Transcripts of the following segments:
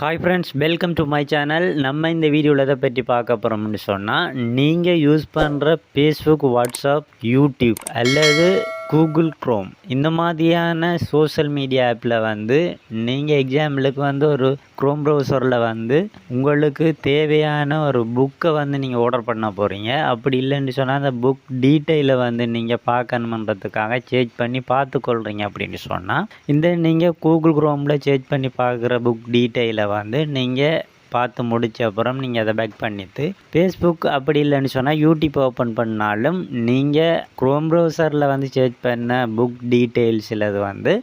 Hi friends welcome to my channel நம்ம இந்த வீடியோவில் எதை பற்றி பார்க்க போகிறோம்னு சொன்னால் நீங்கள் யூஸ் பண்ணுற ஃபேஸ்புக் வாட்ஸ்அப் யூடியூப் அல்லது கூகுள் க்ரோம் இந்த மாதிரியான சோஷியல் மீடியா ஆப்பில் வந்து நீங்கள் எக்ஸாம்பிளுக்கு வந்து ஒரு க்ரோம் ப்ரௌசரில் வந்து உங்களுக்கு தேவையான ஒரு புக்கை வந்து நீங்கள் ஆர்டர் பண்ண போகிறீங்க அப்படி இல்லைன்னு சொன்னால் அந்த புக் டீட்டெயிலை வந்து நீங்கள் பார்க்கணுமன்றதுக்காக சேஞ்ச் பண்ணி பார்த்துக்கொள்கிறீங்க அப்படின்னு சொன்னால் இந்த நீங்கள் கூகுள் க்ரோமில் சேஞ்ச் பண்ணி பார்க்குற புக் டீட்டெயிலை வந்து நீங்கள் பார்த்து முடித்த அப்புறம் நீங்கள் அதை பேக் பண்ணிவிட்டு ஃபேஸ்புக் அப்படி இல்லைன்னு சொன்னால் யூடியூப் ஓப்பன் பண்ணாலும் நீங்கள் க்ரோம் ப்ரௌசரில் வந்து சேஞ்ச் பண்ண புக் டீட்டெயில்ஸ் சிலது வந்து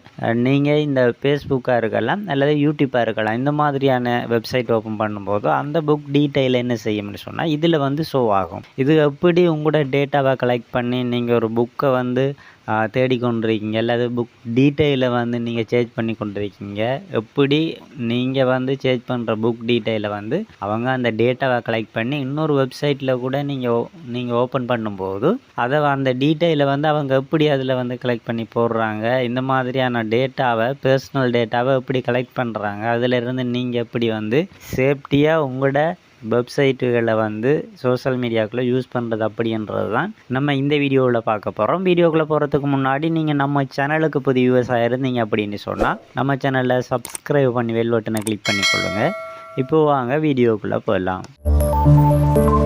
நீங்கள் இந்த ஃபேஸ்புக்காக இருக்கலாம் அல்லது யூடியூப்பாக இருக்கலாம் இந்த மாதிரியான வெப்சைட் ஓப்பன் பண்ணும்போது அந்த புக் டீட்டெயில் என்ன செய்யும்னு சொன்னால் இதில் வந்து ஷோ ஆகும். இது எப்படி உங்களோட டேட்டாவை கலெக்ட் பண்ணி நீங்கள் ஒரு புக்கை வந்து தேடிக்கொண்டிருக்கீங்க. அல்லது புக் டீட்டெயிலை வந்து நீங்கள் சேஞ்ச் பண்ணி கொண்டிருக்கீங்க. எப்படி நீங்கள் வந்து சேஞ்ச் பண்ணுற புக் டீட்டெயிலை வந்து அவங்க அந்த டேட்டாவை கலெக்ட் பண்ணி இன்னொரு வெப்சைட்டில் கூட நீங்கள் நீங்கள் ஓப்பன் பண்ணும்போது அதை அந்த டீட்டெயிலை வந்து அவங்க எப்படி அதில் வந்து கலெக்ட் பண்ணி போடுறாங்க இந்த மாதிரியான டேட்டாவை பர்சனல் டேட்டாவை எப்படி கலெக்ட் பண்ணுறாங்க அதிலிருந்து நீங்கள் எப்படி வந்து சேஃப்டியாக உங்களோட வெப்சைட்டுகளை வந்து சோஷியல் மீடியாக்குள்ளே யூஸ் பண்ணுறது அப்படின்றது தான் நம்ம இந்த வீடியோவில் பார்க்க போகிறோம் வீடியோக்குள்ளே போகிறதுக்கு முன்னாடி நீங்கள் நம்ம சேனலுக்கு புது விவசாயம் இருந்தீங்க அப்படின்னு சொன்னால் நம்ம சேனலில் சப்ஸ்கிரைப் பண்ணி வெல் பட்டனை கிளிக் பண்ணிக்கொள்ளுங்கள் இப்போது வாங்க வீடியோக்குள்ளே போகலாம்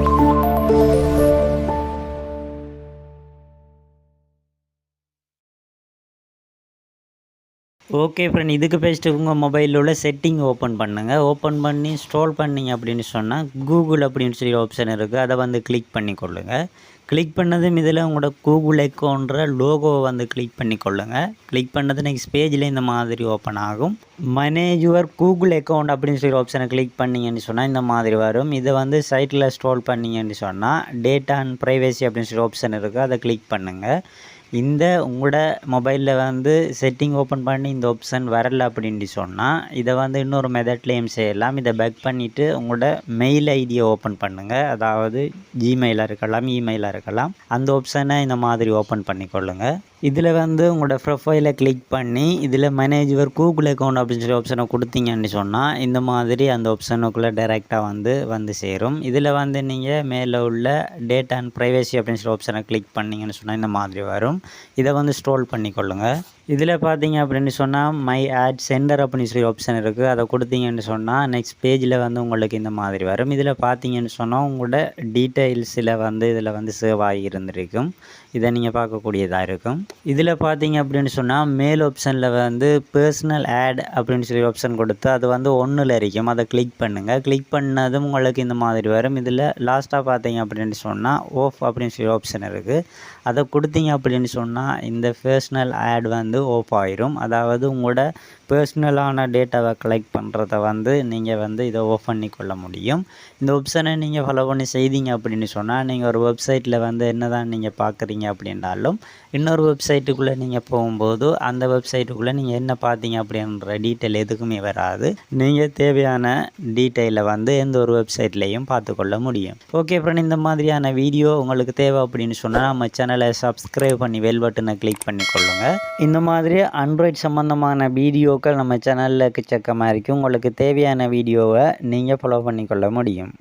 ஓகே ஃப்ரெண்ட் இதுக்கு பேசிட்டு உங்கள் மொபைலில் உள்ள செட்டிங் ஓப்பன் பண்ணுங்கள் ஓப்பன் பண்ணி ஸ்ட்ரோல் பண்ணிங்க அப்படின்னு சொன்னால் கூகுள் அப்படின்னு சொல்லி ஆப்ஷன் இருக்குது அதை வந்து கிளிக் பண்ணி கொள்ளுங்கள் கிளிக் பண்ணதும் இதில் உங்களோட கூகுள் அக்கௌண்ட்ற லோகோவை வந்து கிளிக் பண்ணி கொள்ளுங்கள் கிளிக் பண்ணது நெக்ஸ்ட் பேஜில் இந்த மாதிரி ஓப்பன் ஆகும். மனேஜ் யுவர் கூகுள் அக்கௌண்ட் அப்படின்னு சொல்லி ஆப்ஷனை கிளிக் பண்ணிங்கன்னு சொன்னால் இந்த மாதிரி வரும். இதை வந்து சைட்டில் ஸ்ட்ரோல் பண்ணிங்கன்னு சொன்னால் டேட்டா அண்ட் ப்ரைவேசி அப்படின்னு சொல்லி ஆப்ஷன் இருக்குது அதை கிளிக் பண்ணுங்கள் இந்த உங்களோட மொபைலில் வந்து செட்டிங் ஓப்பன் பண்ணி இந்த ஆப்ஷன் வரல அப்படின்ட்டு சொன்னால் இதை வந்து இன்னொரு மெதட்லேயும் செய்யலாம். இதை பேக் பண்ணிவிட்டு உங்களோட மெயில் ஐடியை ஓப்பன் பண்ணுங்கள் அதாவது ஜிமெயிலாக இருக்கலாம் இமெயிலாக இருக்கலாம். அந்த ஆப்ஷனை இந்த மாதிரி ஓப்பன் பண்ணிக்கொள்ளுங்கள் இதில் வந்து உங்களோட ப்ரொஃபைலை கிளிக் பண்ணி இதில் மேனேஜர் கூகுள் அக்கௌண்ட் அப்படின்னு சொல்லி ஆப்ஷனை கொடுத்தீங்கன்னு சொன்னால் இந்த மாதிரி அந்த ஆப்ஷனுக்குள்ளே டைரெக்டாக வந்து வந்து சேரும். இதில் வந்து நீங்கள் மேலே உள்ள டேட் அண்ட் ப்ரைவேசி அப்படின்னு சொல்லி ஆப்ஷனை கிளிக் பண்ணிங்கன்னு சொன்னால் இந்த மாதிரி வரும். இதை வந்து ஸ்ட்ரோல் பண்ணிக்கொள்ளுங்கள் இதில் பார்த்தீங்க அப்படின்னு சொன்னால் மை ஆட் சென்டர் அப்படின்னு சொல்லி ஆப்ஷன் இருக்குது அதை கொடுத்தீங்கன்னு சொன்னால் நெக்ஸ்ட் பேஜில் வந்து உங்களுக்கு இந்த மாதிரி வரும். இதில் பார்த்தீங்கன்னு சொன்னால் உங்களோட டீட்டெயில்ஸில் வந்து இதில் வந்து சேவ் ஆகி இருந்திருக்கும். இதை நீங்கள் பார்க்கக்கூடியதாக இருக்கும். இதில் பார்த்தீங்க அப்படின்னு சொன்னால் மேல் ஆப்ஷனில் வந்து பர்சனல் ஆட் அப்படின்னு சொல்லி ஆப்ஷன் கொடுத்து அது வந்து ஒன்றில் இருக்கும் அதை கிளிக் பண்ணுங்கள் கிளிக் பண்ணதும் உங்களுக்கு இந்த மாதிரி வரும். இதில் லாஸ்ட்டாக பார்த்தீங்க அப்படின்னு சொன்னால் ஓஃப் அப்படின்னு சொல்லி ஆப்ஷன் இருக்குது அதை கொடுத்தீங்க அப்படின்னு சொன்னால் இந்த பர்சனல் ஆட் வந்து ஓஃப் ஆயிரும். அதாவது உங்களோட பர்சனலான டேட்டாவை கலெக்ட் பண்ணுறத வந்து நீங்கள் வந்து இதை ஓஃப் பண்ணி கொள்ள முடியும். இந்த ஆப்ஷனை நீங்கள் ஃபாலோ பண்ணி செய்தீங்க அப்படின்னு சொன்னால் நீங்கள் ஒரு வெப்சைட்டில் வந்து என்ன தான் நீங்கள் பார்க்குறீங்க அப்படின்னாலும் இன்னொரு வெப்சைட்டுக்குள்ளே நீங்கள் போகும்போது அந்த வெப்சைட்டுக்குள்ளே நீங்கள் என்ன பார்த்தீங்க அப்படின்ற டீட்டெயில் எதுக்குமே வராது. நீங்கள் தேவையான டீட்டெயிலை வந்து எந்த ஒரு வெப்சைட்லேயும் பார்த்துக்கொள்ள முடியும். ஓகே ஃப்ரெண்ட் இந்த மாதிரியான வீடியோ உங்களுக்கு தேவை அப்படின்னு சொன்னால் நம்ம சேனலை சப்ஸ்கிரைப் பண்ணி வெல் பட்டனை கிளிக் பண்ணிக்கொள்ளுங்கள் இந்த மாதிரி ஆண்ட்ராய்ட் சம்மந்தமான வீடியோக்கள் நம்ம சேனலில் எக்கச்சக்கமாக இருக்குது உங்களுக்கு தேவையான வீடியோவை நீங்கள் ஃபாலோ பண்ணிக்கொள்ள முடியும்.